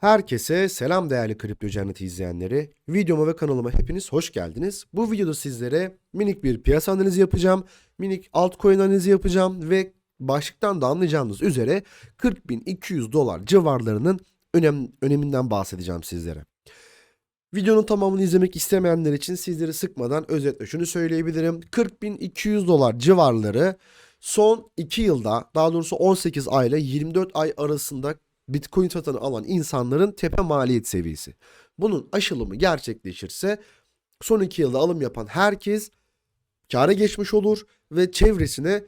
Herkese selam değerli Kripto Cenneti izleyenleri. Videoma ve kanalıma hepiniz hoş geldiniz. Bu videoda sizlere minik bir piyasa analizi yapacağım. Minik altcoin analizi yapacağım ve başlıktan da anlayacağınız üzere 40.200 dolar civarlarının önem, öneminden bahsedeceğim sizlere. Videonun tamamını izlemek istemeyenler için sizleri sıkmadan özetle şunu söyleyebilirim. 40.200 dolar civarları son 2 yılda daha doğrusu 18 ay ile 24 ay arasında Bitcoin satın alan insanların tepe maliyet seviyesi. Bunun aşılımı gerçekleşirse son 2 yılda alım yapan herkes kâra geçmiş olur ve çevresine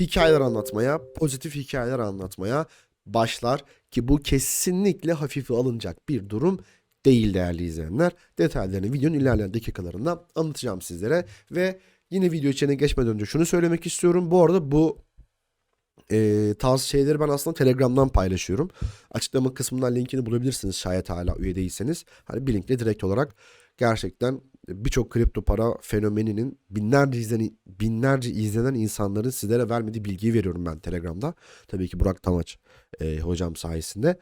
hikayeler anlatmaya, pozitif hikayeler anlatmaya başlar ki bu kesinlikle hafife alınacak bir durum değil değerli izleyenler. Detaylarını videonun ilerleyen dakikalarında anlatacağım sizlere ve yine video içine geçmeden önce şunu söylemek istiyorum. Bu arada bu e, tarz şeyleri ben aslında Telegram'dan paylaşıyorum. Açıklama kısmından linkini bulabilirsiniz şayet hala üye değilseniz. Hani bir linkle direkt olarak gerçekten birçok kripto para fenomeninin binlerce izlenen, binlerce izlenen insanların sizlere vermediği bilgiyi veriyorum ben Telegram'da. Tabii ki Burak Tamaç e, hocam sayesinde.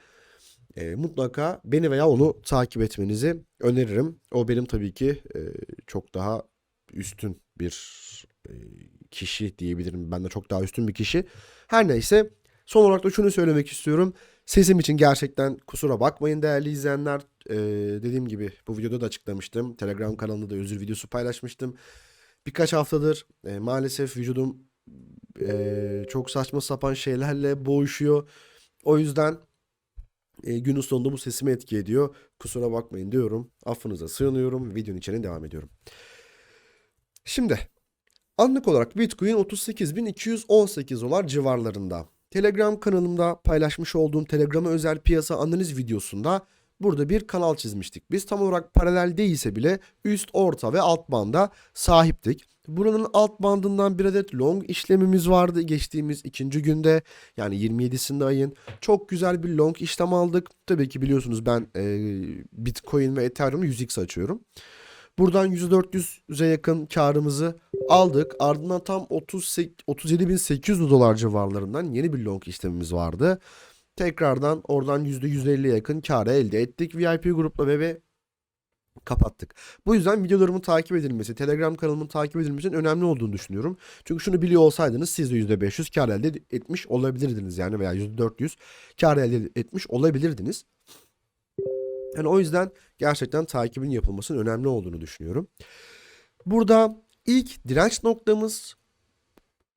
E, mutlaka beni veya onu takip etmenizi öneririm. O benim tabii ki e, çok daha üstün bir e, kişi diyebilirim. Ben de çok daha üstün bir kişi. Her neyse son olarak da şunu söylemek istiyorum. Sesim için gerçekten kusura bakmayın değerli izleyenler. Ee, dediğim gibi bu videoda da açıklamıştım. Telegram kanalında da özür videosu paylaşmıştım. Birkaç haftadır e, maalesef vücudum e, çok saçma sapan şeylerle boğuşuyor. O yüzden e, günün sonunda bu sesimi etki ediyor. Kusura bakmayın diyorum. Affınıza sığınıyorum. Videonun içine devam ediyorum. Şimdi Anlık olarak Bitcoin 38.218 dolar civarlarında. Telegram kanalımda paylaşmış olduğum Telegram'a özel piyasa analiz videosunda burada bir kanal çizmiştik. Biz tam olarak paralel değilse bile üst, orta ve alt banda sahiptik. Buranın alt bandından bir adet long işlemimiz vardı geçtiğimiz ikinci günde yani 27'sinde ayın. Çok güzel bir long işlem aldık. Tabii ki biliyorsunuz ben e, Bitcoin ve Ethereum'u 100x açıyorum. Buradan %400'e yakın karımızı aldık. Ardından tam 37.800 dolar civarlarından yeni bir long işlemimiz vardı. Tekrardan oradan %150'ye yakın karı elde ettik. VIP grupla ve kapattık. Bu yüzden videolarımın takip edilmesi, Telegram kanalımın takip edilmesinin önemli olduğunu düşünüyorum. Çünkü şunu biliyor olsaydınız siz de %500 kar elde etmiş olabilirdiniz yani veya %400 kar elde etmiş olabilirdiniz. Yani o yüzden gerçekten takibin yapılmasının önemli olduğunu düşünüyorum. Burada ilk direnç noktamız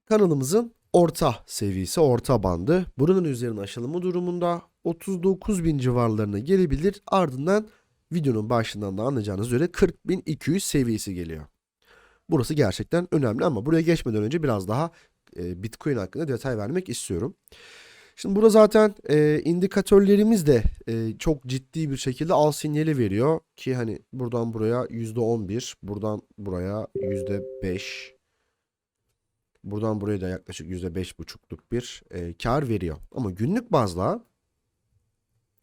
kanalımızın orta seviyesi, orta bandı. Buranın üzerine aşılımı durumunda 39 bin civarlarına gelebilir. Ardından videonun başından da anlayacağınız üzere 40.200 seviyesi geliyor. Burası gerçekten önemli ama buraya geçmeden önce biraz daha e, Bitcoin hakkında detay vermek istiyorum. Şimdi burada zaten e, indikatörlerimiz de e, çok ciddi bir şekilde al sinyali veriyor ki hani buradan buraya %11, buradan buraya %5, buradan buraya da yaklaşık %5,5'luk bir e, kar veriyor. Ama günlük bazda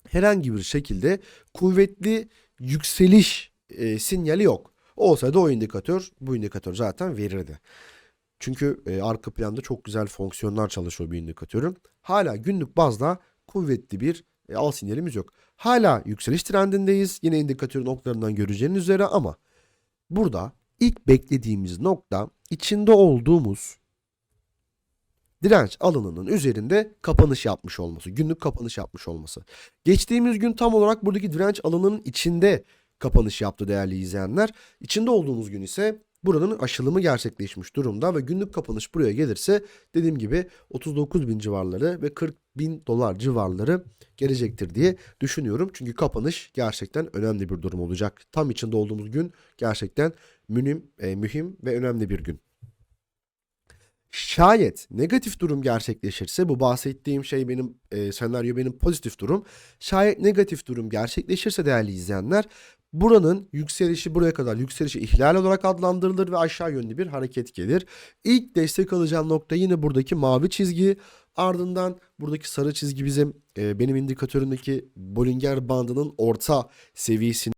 herhangi bir şekilde kuvvetli yükseliş e, sinyali yok. Olsaydı o indikatör bu indikatör zaten verirdi. Çünkü e, arka planda çok güzel fonksiyonlar çalışıyor bir indikatörün. Hala günlük bazda kuvvetli bir e, al sinyalimiz yok. Hala yükseliş trendindeyiz. Yine indikatörün oklarından göreceğiniz üzere ama burada ilk beklediğimiz nokta içinde olduğumuz direnç alanının üzerinde kapanış yapmış olması, günlük kapanış yapmış olması. Geçtiğimiz gün tam olarak buradaki direnç alanının içinde kapanış yaptı değerli izleyenler. İçinde olduğumuz gün ise buranın aşılımı gerçekleşmiş durumda ve günlük kapanış buraya gelirse dediğim gibi 39 bin civarları ve 40 bin dolar civarları gelecektir diye düşünüyorum. Çünkü kapanış gerçekten önemli bir durum olacak. Tam içinde olduğumuz gün gerçekten mühim, e, mühim ve önemli bir gün. Şayet negatif durum gerçekleşirse bu bahsettiğim şey benim e, senaryo benim pozitif durum. Şayet negatif durum gerçekleşirse değerli izleyenler Buranın yükselişi buraya kadar yükselişi ihlal olarak adlandırılır ve aşağı yönlü bir hareket gelir. İlk destek alacağım nokta yine buradaki mavi çizgi. Ardından buradaki sarı çizgi bizim e, benim indikatörümdeki Bollinger bandının orta seviyesini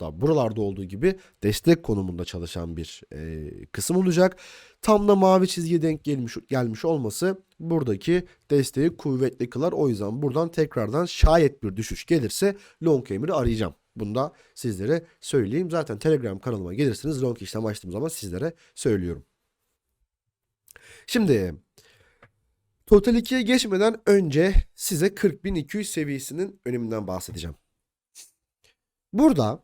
hatta buralarda olduğu gibi destek konumunda çalışan bir e, kısım olacak. Tam da mavi çizgiye denk gelmiş, gelmiş olması buradaki desteği kuvvetli kılar. O yüzden buradan tekrardan şayet bir düşüş gelirse long emri arayacağım. Bunu da sizlere söyleyeyim. Zaten Telegram kanalıma gelirsiniz long işlem açtığım zaman sizlere söylüyorum. Şimdi Total 2'ye geçmeden önce size 40.200 seviyesinin öneminden bahsedeceğim. Burada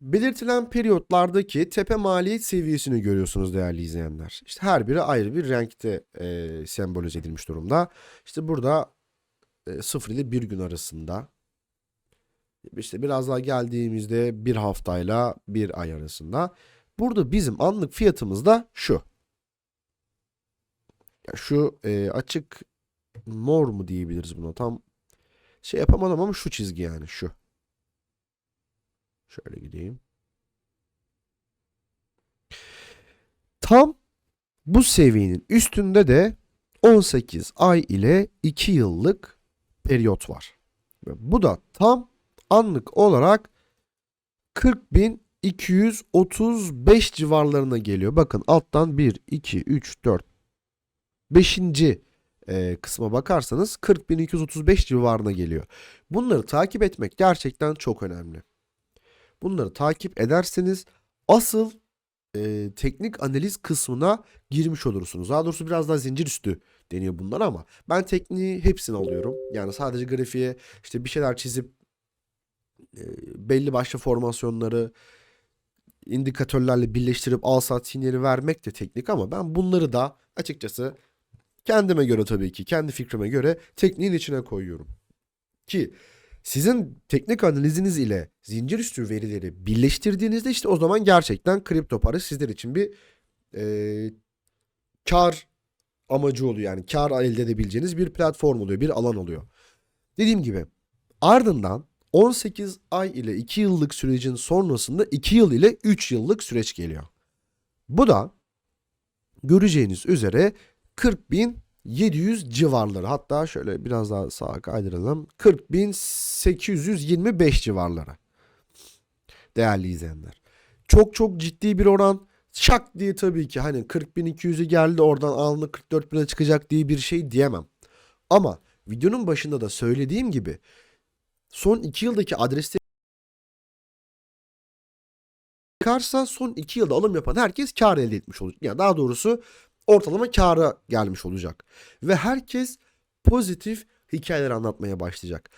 belirtilen periyotlardaki tepe maliyet seviyesini görüyorsunuz değerli izleyenler. İşte her biri ayrı bir renkte e, sembolize edilmiş durumda. İşte burada e, 0 ile 1 gün arasında. İşte biraz daha geldiğimizde bir haftayla bir ay arasında. Burada bizim anlık fiyatımız da şu. Ya şu e, açık mor mu diyebiliriz buna tam şey yapamadım ama şu çizgi yani şu. Şöyle gideyim. Tam bu seviyenin üstünde de 18 ay ile 2 yıllık periyot var. Bu da tam anlık olarak 40.235 civarlarına geliyor. Bakın alttan 1, 2, 3, 4, 5. E, kısma bakarsanız 40.235 civarına geliyor. Bunları takip etmek gerçekten çok önemli. Bunları takip ederseniz asıl e, teknik analiz kısmına girmiş olursunuz. Daha doğrusu biraz daha zincir üstü deniyor bunlar ama ben tekniği hepsini alıyorum. Yani sadece grafiğe işte bir şeyler çizip e, belli başlı formasyonları indikatörlerle birleştirip al sat sinyali vermek de teknik ama ben bunları da açıkçası kendime göre tabii ki kendi fikrime göre tekniğin içine koyuyorum. Ki sizin teknik analiziniz ile zincir üstü verileri birleştirdiğinizde işte o zaman gerçekten kripto para sizler için bir e, kar amacı oluyor. Yani kar elde edebileceğiniz bir platform oluyor, bir alan oluyor. Dediğim gibi ardından 18 ay ile 2 yıllık sürecin sonrasında 2 yıl ile 3 yıllık süreç geliyor. Bu da göreceğiniz üzere 40 bin 700 civarları hatta şöyle biraz daha sağa kaydıralım 40.825 civarları değerli izleyenler. Çok çok ciddi bir oran şak diye tabii ki hani 40.200'ü geldi oradan anlık 44.000'e çıkacak diye bir şey diyemem. Ama videonun başında da söylediğim gibi son 2 yıldaki adresleri çıkarsa son 2 yılda alım yapan herkes kar elde etmiş olacak. Yani daha doğrusu ortalama kâra gelmiş olacak. Ve herkes pozitif hikayeler anlatmaya başlayacak.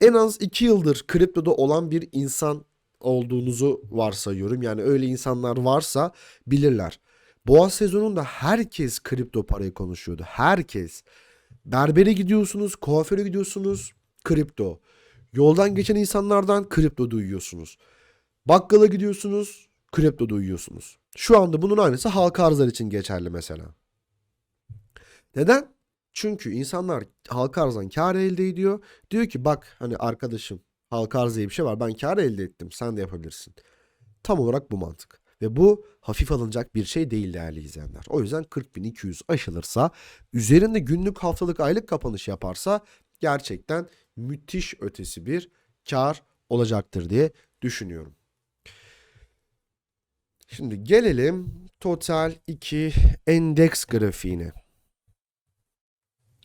En az 2 yıldır kriptoda olan bir insan olduğunuzu varsayıyorum. Yani öyle insanlar varsa bilirler. Boğaz sezonunda herkes kripto parayı konuşuyordu. Herkes. Berbere gidiyorsunuz, kuaföre gidiyorsunuz, kripto. Yoldan geçen insanlardan kripto duyuyorsunuz. Bakkala gidiyorsunuz, kripto duyuyorsunuz. Şu anda bunun aynısı halka arzlar için geçerli mesela. Neden? Çünkü insanlar halka arzdan kar elde ediyor. Diyor ki bak hani arkadaşım halka arz diye bir şey var ben kar elde ettim sen de yapabilirsin. Tam olarak bu mantık. Ve bu hafif alınacak bir şey değil değerli izleyenler. O yüzden 40.200 aşılırsa üzerinde günlük haftalık aylık kapanış yaparsa gerçekten müthiş ötesi bir kar olacaktır diye düşünüyorum. Şimdi gelelim Total 2 endeks grafiğine.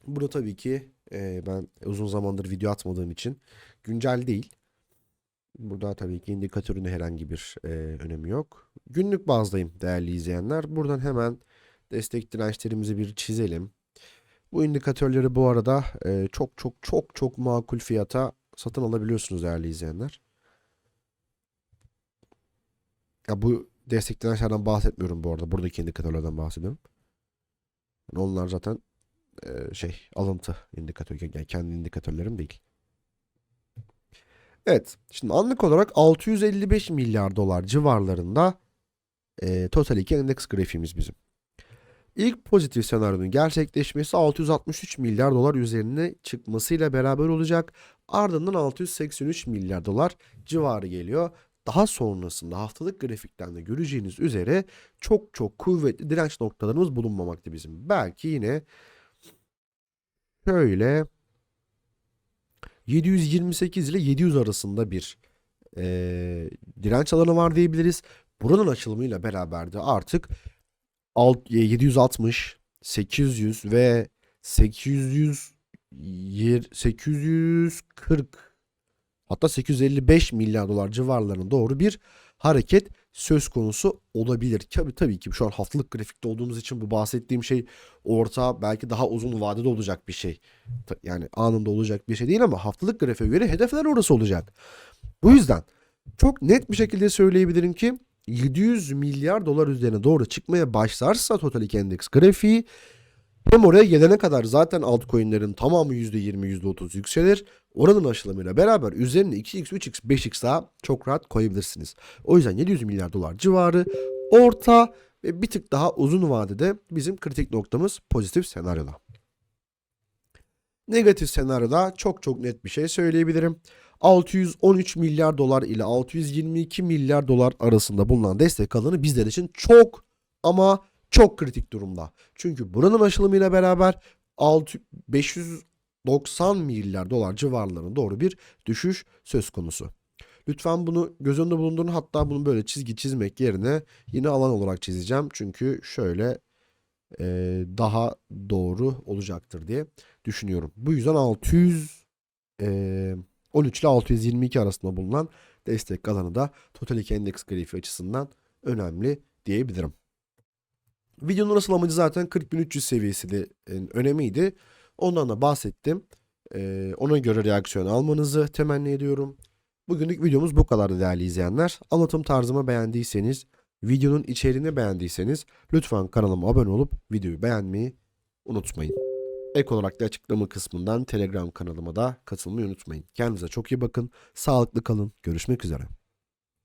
Burada tabii ki e, ben uzun zamandır video atmadığım için güncel değil. Burada tabii ki indikatörün herhangi bir e, önemi yok. Günlük bazdayım değerli izleyenler. Buradan hemen destek dirençlerimizi bir çizelim. Bu indikatörleri bu arada e, çok çok çok çok makul fiyata satın alabiliyorsunuz değerli izleyenler. Ya bu desteklenen şeylerden bahsetmiyorum bu arada. Buradaki indikatörlerden bahsediyorum. Yani onlar zaten e, şey alıntı indikatör. Yani kendi indikatörlerim değil. Evet. Şimdi anlık olarak 655 milyar dolar civarlarında e, Total 2 endeks grafiğimiz bizim. İlk pozitif senaryonun gerçekleşmesi 663 milyar dolar üzerine çıkmasıyla beraber olacak. Ardından 683 milyar dolar civarı geliyor. Daha sonrasında haftalık grafikten de göreceğiniz üzere çok çok kuvvetli direnç noktalarımız bulunmamakta bizim. Belki yine şöyle 728 ile 700 arasında bir eee, direnç alanı var diyebiliriz. Buranın açılımıyla beraber de artık alt, 760, 800 ve 800 yer- 840 hatta 855 milyar dolar civarlarına doğru bir hareket söz konusu olabilir. Tabii tabii ki şu an haftalık grafikte olduğumuz için bu bahsettiğim şey orta belki daha uzun vadede olacak bir şey. Yani anında olacak bir şey değil ama haftalık grafiğe göre hedefler orası olacak. Bu yüzden çok net bir şekilde söyleyebilirim ki 700 milyar dolar üzerine doğru çıkmaya başlarsa Total Endeks grafiği hem oraya gelene kadar zaten altcoin'lerin tamamı %20 %30 yükselir. Oranın aşılımıyla beraber üzerine 2x, 3x, 5x daha çok rahat koyabilirsiniz. O yüzden 700 milyar dolar civarı orta ve bir tık daha uzun vadede bizim kritik noktamız pozitif senaryoda. Negatif senaryoda çok çok net bir şey söyleyebilirim. 613 milyar dolar ile 622 milyar dolar arasında bulunan destek alanı bizler için çok ama çok kritik durumda. Çünkü buranın aşılımıyla beraber 6 590 milyar dolar civarlarına doğru bir düşüş söz konusu. Lütfen bunu göz önünde bulundurun. Hatta bunu böyle çizgi çizmek yerine yine alan olarak çizeceğim. Çünkü şöyle e, daha doğru olacaktır diye düşünüyorum. Bu yüzden 600 e, 13 ile 622 arasında bulunan destek alanı da Total 2 Endeks grafiği açısından önemli diyebilirim. Videonun asıl amacı zaten 40.300 seviyesi de e, önemiydi. Ondan da bahsettim. E, ona göre reaksiyon almanızı temenni ediyorum. Bugünlük videomuz bu kadardı değerli izleyenler. Anlatım tarzımı beğendiyseniz, videonun içeriğini beğendiyseniz lütfen kanalıma abone olup videoyu beğenmeyi unutmayın. Ek olarak da açıklama kısmından Telegram kanalıma da katılmayı unutmayın. Kendinize çok iyi bakın. Sağlıklı kalın. Görüşmek üzere.